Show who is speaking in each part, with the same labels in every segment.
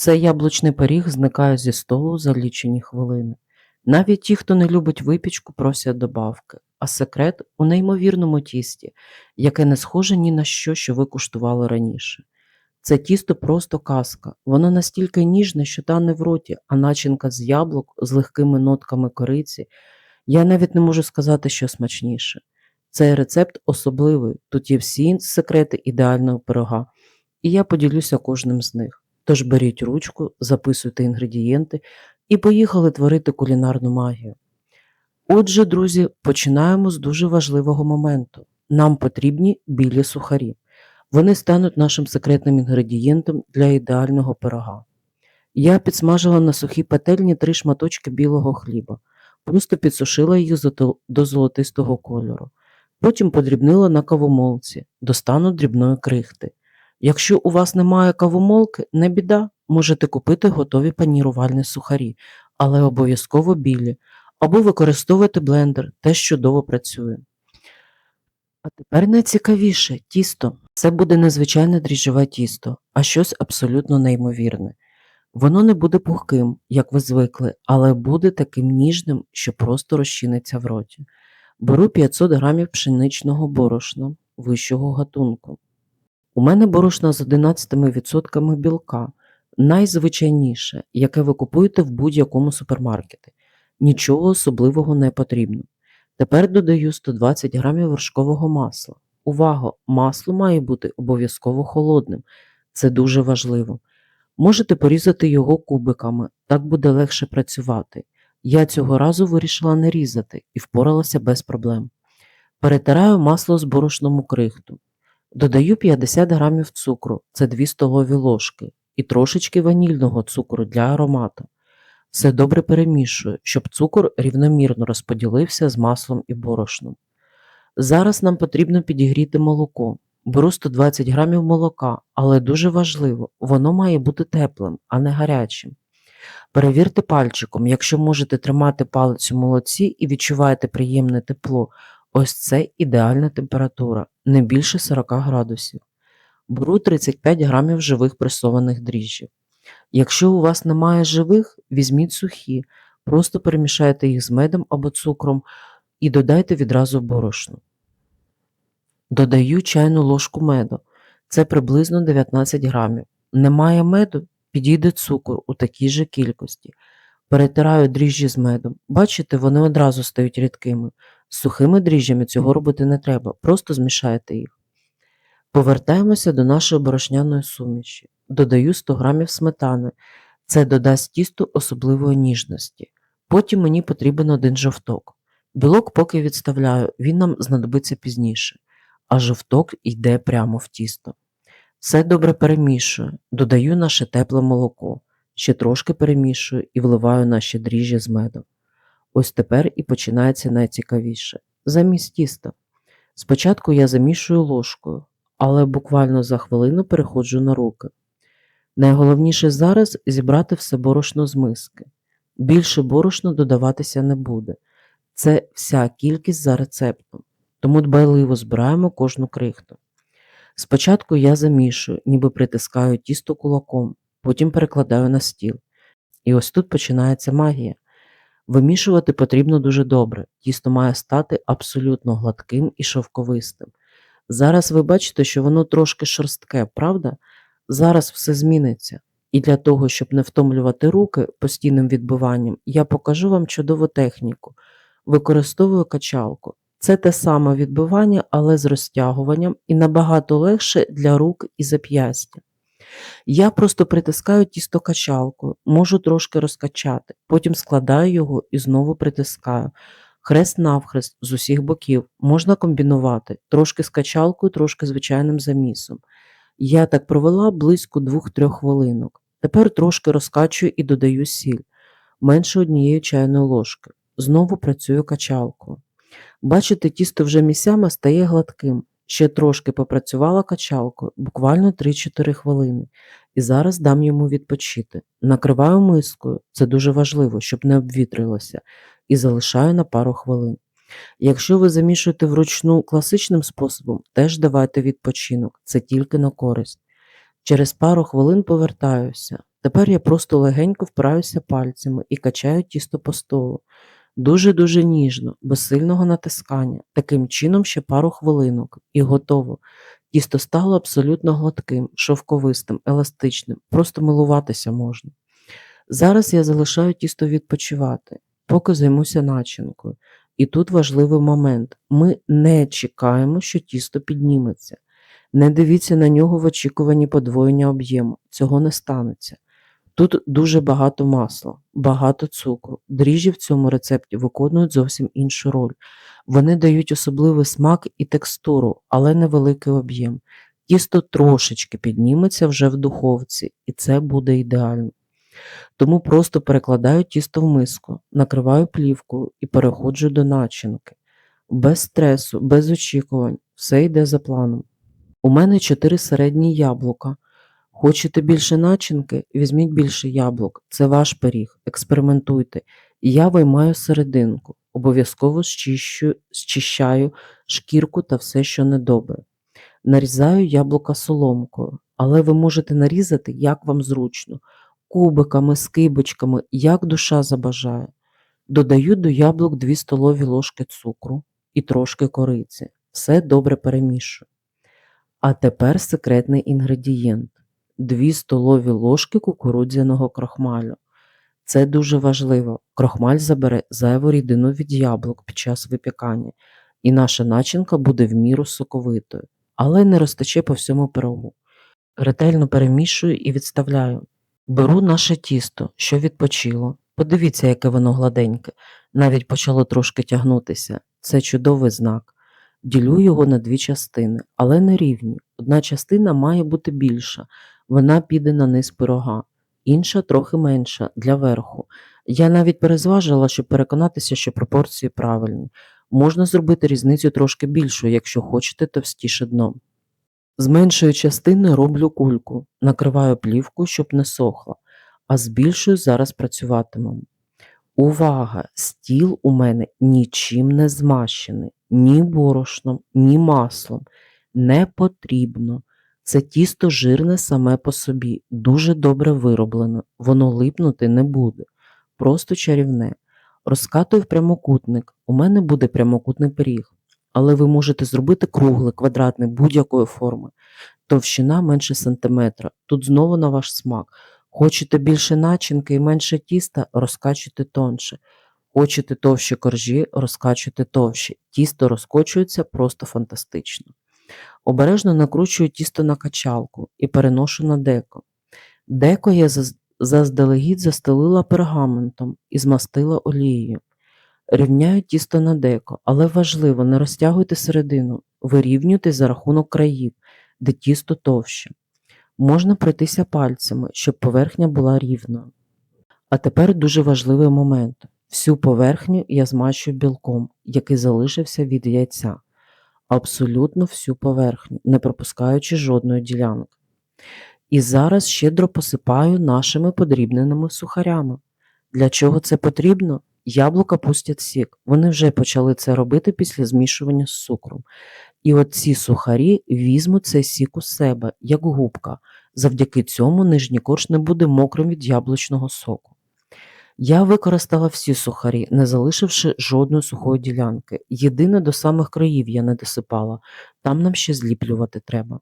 Speaker 1: Цей яблучний пиріг зникає зі столу за лічені хвилини. Навіть ті, хто не любить випічку, просять добавки, а секрет у неймовірному тісті, яке не схоже ні на що, що ви куштували раніше. Це тісто просто казка, воно настільки ніжне, що тане в роті, а начинка з яблук з легкими нотками кориці. Я навіть не можу сказати, що смачніше. Цей рецепт особливий, тут є всі секрети ідеального пирога, і я поділюся кожним з них. Тож беріть ручку, записуйте інгредієнти і поїхали творити кулінарну магію. Отже, друзі, починаємо з дуже важливого моменту. Нам потрібні білі сухарі. Вони стануть нашим секретним інгредієнтом для ідеального пирога. Я підсмажила на сухій пательні три шматочки білого хліба, просто підсушила їх до золотистого кольору. Потім подрібнила на кавомолці до стану дрібної крихти. Якщо у вас немає кавомолки, не біда, можете купити готові панірувальні сухарі, але обов'язково білі, або використовувати блендер, теж чудово працює. А тепер найцікавіше тісто. Це буде незвичайне дріжджове тісто, а щось абсолютно неймовірне. Воно не буде пухким, як ви звикли, але буде таким ніжним, що просто розчиниться в роті. Беру 500 грамів пшеничного борошна вищого гатунку. У мене борошна з 11% білка, найзвичайніше, яке ви купуєте в будь-якому супермаркеті. Нічого особливого не потрібно. Тепер додаю 120 грамів вершкового масла. Увага! Масло має бути обов'язково холодним. Це дуже важливо. Можете порізати його кубиками, так буде легше працювати. Я цього разу вирішила не різати і впоралася без проблем. Перетираю масло з борошном у крихту. Додаю 50 грамів цукру, це 2 столові ложки, і трошечки ванільного цукру для аромату. Все добре перемішую, щоб цукор рівномірно розподілився з маслом і борошном. Зараз нам потрібно підігріти молоко. Беру 120 грамів молока, але дуже важливо, воно має бути теплим, а не гарячим. Перевірте пальчиком, якщо можете тримати палець у молоці і відчуваєте приємне тепло, ось це ідеальна температура, не більше 40 градусів. Беру 35 грамів живих пресованих дріжджів. Якщо у вас немає живих, візьміть сухі, просто перемішайте їх з медом або цукром і додайте відразу борошно. Додаю чайну ложку меду. Це приблизно 19 грамів. Немає меду, підійде цукор у такій же кількості. Перетираю дріжджі з медом. Бачите, вони одразу стають рідкими. З сухими дріжджами цього робити не треба, просто змішайте їх. Повертаємося до нашої борошняної суміші. Додаю 100 грамів сметани. Це додасть тісту особливої ніжності. Потім мені потрібен один жовток. Білок поки відставляю, він нам знадобиться пізніше, а жовток йде прямо в тісто. Все добре перемішую, додаю наше тепле молоко, ще трошки перемішую і вливаю наші дріжджі з медом. Ось тепер і починається найцікавіше. Замість тіста. Спочатку я замішую ложкою, але буквально за хвилину переходжу на руки. Найголовніше зараз зібрати все борошно з миски. Більше борошна додаватися не буде. Це вся кількість за рецептом, тому дбайливо збираємо кожну крихту. Спочатку я замішую, ніби притискаю тісто кулаком, потім перекладаю на стіл. І ось тут починається магія. Вимішувати потрібно дуже добре, тісто має стати абсолютно гладким і шовковистим. Зараз ви бачите, що воно трошки шорстке, правда? Зараз все зміниться. І для того, щоб не втомлювати руки постійним відбиванням, я покажу вам чудову техніку. Використовую качалку. Це те саме відбивання, але з розтягуванням і набагато легше для рук і зап'ястя. Я просто притискаю тісто качалкою, можу трошки розкачати, потім складаю його і знову притискаю. Хрест навхрест з усіх боків можна комбінувати трошки з качалкою, трошки звичайним замісом. Я так провела близько 2-3 хвилинок. Тепер трошки розкачую і додаю сіль, менше однієї чайної ложки. Знову працюю качалкою. Бачите, тісто вже місцями стає гладким. Ще трошки попрацювала качалкою, буквально 3-4 хвилини, і зараз дам йому відпочити. Накриваю мискою, це дуже важливо, щоб не обвітрилося, і залишаю на пару хвилин. Якщо ви замішуєте вручну класичним способом, теж давайте відпочинок, це тільки на користь. Через пару хвилин повертаюся. Тепер я просто легенько впираюся пальцями і качаю тісто по столу. Дуже-дуже ніжно, без сильного натискання. Таким чином ще пару хвилинок і готово. Тісто стало абсолютно гладким, шовковистим, еластичним, просто милуватися можна. Зараз я залишаю тісто відпочивати, поки займуся начинкою. І тут важливий момент: ми не чекаємо, що тісто підніметься. Не дивіться на нього в очікуванні подвоєння об'єму, цього не станеться. Тут дуже багато масла, багато цукру. Дріжджі в цьому рецепті виконують зовсім іншу роль. Вони дають особливий смак і текстуру, але невеликий об'єм. Тісто трошечки підніметься вже в духовці, і це буде ідеально. Тому просто перекладаю тісто в миску, накриваю плівкою і переходжу до начинки. Без стресу, без очікувань, все йде за планом. У мене 4 середні яблука. Хочете більше начинки? Візьміть більше яблук. Це ваш пиріг. Експериментуйте. Я виймаю серединку. Обов'язково зчищу, зчищаю шкірку та все, що недобре. Нарізаю яблука соломкою, але ви можете нарізати, як вам зручно, кубиками, скибочками, як душа забажає. Додаю до яблук 2 столові ложки цукру і трошки кориці. Все добре перемішую. А тепер секретний інгредієнт. 2 столові ложки кукурудзяного крохмалю. Це дуже важливо. Крохмаль забере зайву рідину від яблук під час випікання, і наша начинка буде в міру соковитою, але не розтече по всьому пирогу. Ретельно перемішую і відставляю. Беру наше тісто, що відпочило. Подивіться, яке воно гладеньке, навіть почало трошки тягнутися. Це чудовий знак. Ділю його на дві частини, але не рівні. Одна частина має бути більша, вона піде на низ пирога, інша трохи менша для верху. Я навіть перезважила, щоб переконатися, що пропорції правильні. Можна зробити різницю трошки більшою, якщо хочете товстіше дно. З меншої частини роблю кульку, накриваю плівку, щоб не сохла, а з більшою зараз працюватимемо. Увага! Стіл у мене нічим не змащений, ні борошном, ні маслом. Не потрібно. Це тісто жирне саме по собі, дуже добре вироблено, воно липнути не буде. Просто чарівне. Розкатую в прямокутник. У мене буде прямокутний пиріг. Але ви можете зробити круглий, квадратний, будь-якої форми. Товщина менше сантиметра. Тут знову на ваш смак. Хочете більше начинки і менше тіста, розкачуйте тонше. Хочете товщі коржі, розкачуйте товщі. Тісто розкочується просто фантастично. Обережно накручую тісто на качалку і переношу на деко. Деко я заздалегідь застелила пергаментом і змастила олією. Рівняю тісто на деко, але важливо, не розтягуйте середину, вирівнюйте за рахунок країв, де тісто товще. Можна пройтися пальцями, щоб поверхня була рівною. А тепер дуже важливий момент. Всю поверхню я змащую білком, який залишився від яйця. Абсолютно всю поверхню, не пропускаючи жодної ділянки. І зараз щедро посипаю нашими подрібненими сухарями. Для чого це потрібно? Яблука пустять сік. Вони вже почали це робити після змішування з цукром. І от ці сухарі візьмуть цей сік у себе, як губка. Завдяки цьому нижній корж не буде мокрим від яблучного соку. Я використала всі сухарі, не залишивши жодної сухої ділянки. Єдине до самих країв я не досипала, там нам ще зліплювати треба.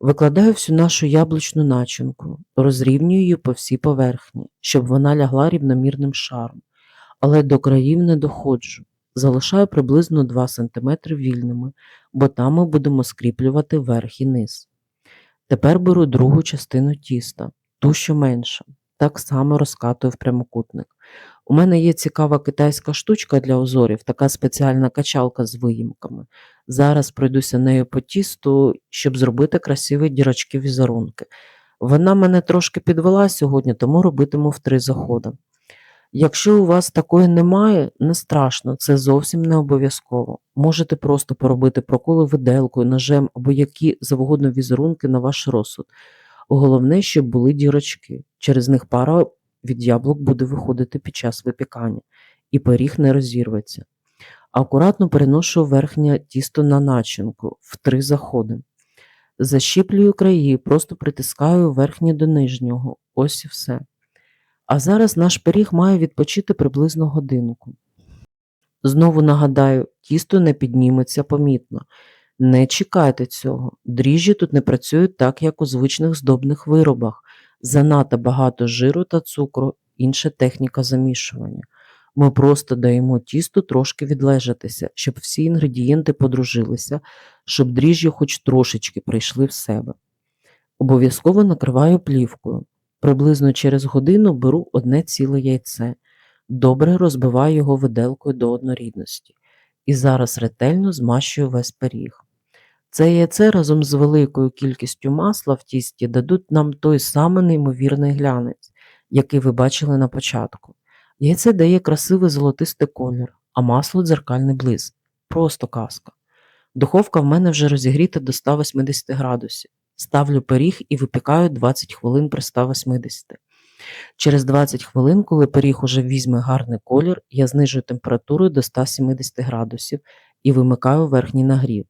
Speaker 1: Викладаю всю нашу яблучну начинку, розрівнюю її по всій поверхні, щоб вона лягла рівномірним шаром, але до країв не доходжу. Залишаю приблизно 2 см вільними, бо там ми будемо скріплювати верх і низ. Тепер беру другу частину тіста, ту, що менша, так само розкатую в прямокутник. У мене є цікава китайська штучка для узорів, така спеціальна качалка з виїмками. Зараз пройдуся нею по тісту, щоб зробити красиві дірочки візерунки. Вона мене трошки підвела сьогодні, тому робитиму в три заходи. Якщо у вас такої немає, не страшно, це зовсім не обов'язково. Можете просто поробити проколи виделкою, ножем або які завгодно візерунки на ваш розсуд. Головне, щоб були дірочки. Через них пара від яблук буде виходити під час випікання, і пиріг не розірветься. Акуратно переношу верхнє тісто на начинку в три заходи. Защіплюю краї, просто притискаю верхнє до нижнього. ось і все. А зараз наш пиріг має відпочити приблизно годинку. Знову нагадаю, тісто не підніметься помітно. Не чекайте цього. Дріжджі тут не працюють так, як у звичних здобних виробах. Занадто багато жиру та цукру, інша техніка замішування. Ми просто даємо тісту трошки відлежатися, щоб всі інгредієнти подружилися, щоб дріжджі хоч трошечки прийшли в себе. Обов'язково накриваю плівкою. Приблизно через годину беру одне ціле яйце, добре розбиваю його виделкою до однорідності і зараз ретельно змащую весь пиріг. Це яйце разом з великою кількістю масла в тісті дадуть нам той самий неймовірний глянець, який ви бачили на початку. Яйце дає красивий золотистий колір, а масло дзеркальний блиск. Просто казка. Духовка в мене вже розігріта до 180 градусів. Ставлю пиріг і випікаю 20 хвилин при 180. Через 20 хвилин, коли пиріг уже візьме гарний колір, я знижую температуру до 170 градусів і вимикаю верхній нагрів.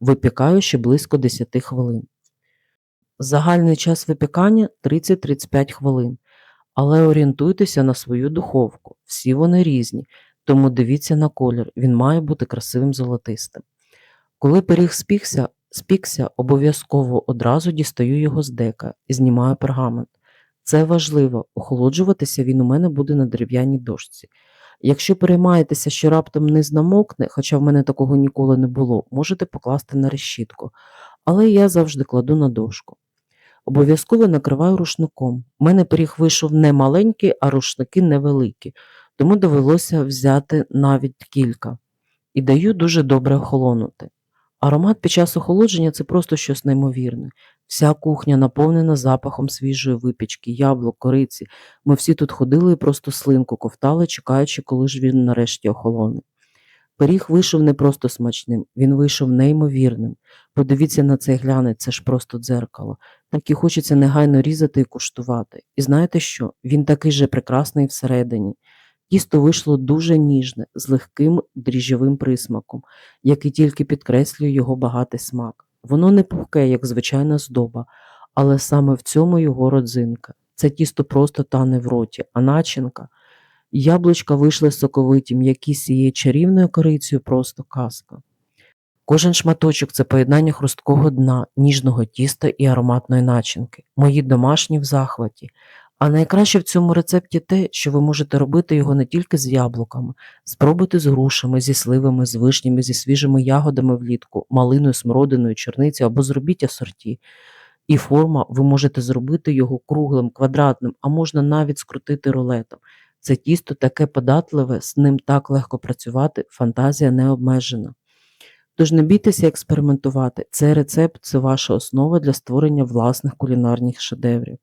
Speaker 1: Випікаю ще близько 10 хвилин. Загальний час випікання 30-35 хвилин, але орієнтуйтеся на свою духовку. Всі вони різні, тому дивіться на колір, він має бути красивим золотистим. Коли пиріг спікся, спікся, обов'язково одразу дістаю його з дека і знімаю пергамент. Це важливо, охолоджуватися він у мене буде на дерев'яній дошці. Якщо переймаєтеся, що раптом низ намокне, хоча в мене такого ніколи не було, можете покласти на решітку, але я завжди кладу на дошку. Обов'язково накриваю рушником. У мене пиріг вийшов не маленький, а рушники невеликі, тому довелося взяти навіть кілька і даю дуже добре охолонути. Аромат під час охолодження це просто щось неймовірне. Вся кухня наповнена запахом свіжої випічки, яблук, кориці. Ми всі тут ходили і просто слинку ковтали, чекаючи, коли ж він нарешті охолоне. Пиріг вийшов не просто смачним, він вийшов неймовірним. Подивіться на цей глянець, це ж просто дзеркало. Так і хочеться негайно різати і куштувати. І знаєте що? Він такий же прекрасний всередині. Тісто вийшло дуже ніжне, з легким дріжджовим присмаком, який тільки підкреслює його багатий смак. Воно не пухке, як звичайна здоба, але саме в цьому його родзинка. Це тісто просто тане в роті, а начинка. Яблучка вийшли соковиті, м'які з цією чарівною корицею просто казка. Кожен шматочок це поєднання хрусткого дна, ніжного тіста і ароматної начинки. Мої домашні в захваті. А найкраще в цьому рецепті те, що ви можете робити його не тільки з яблуками, спробуйте з грушами, зі сливами, з вишнями, зі свіжими ягодами влітку, малиною, смородиною, чорницею або зробіть асорті. І форма ви можете зробити його круглим, квадратним, а можна навіть скрутити рулетом. Це тісто таке податливе, з ним так легко працювати, фантазія не обмежена. Тож не бійтеся експериментувати. Цей рецепт це ваша основа для створення власних кулінарних шедеврів.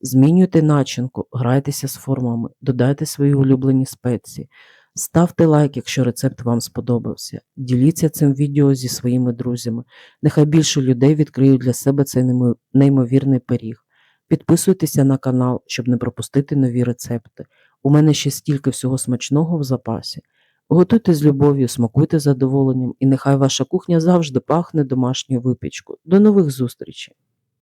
Speaker 1: Змінюйте начинку, грайтеся з формами, додайте свої улюблені спеції. Ставте лайк, якщо рецепт вам сподобався. Діліться цим відео зі своїми друзями. Нехай більше людей відкриють для себе цей неймовірний пиріг. Підписуйтеся на канал, щоб не пропустити нові рецепти. У мене ще стільки всього смачного в запасі. Готуйте з любов'ю, смакуйте задоволенням, і нехай ваша кухня завжди пахне домашньою випічкою. До нових зустрічей!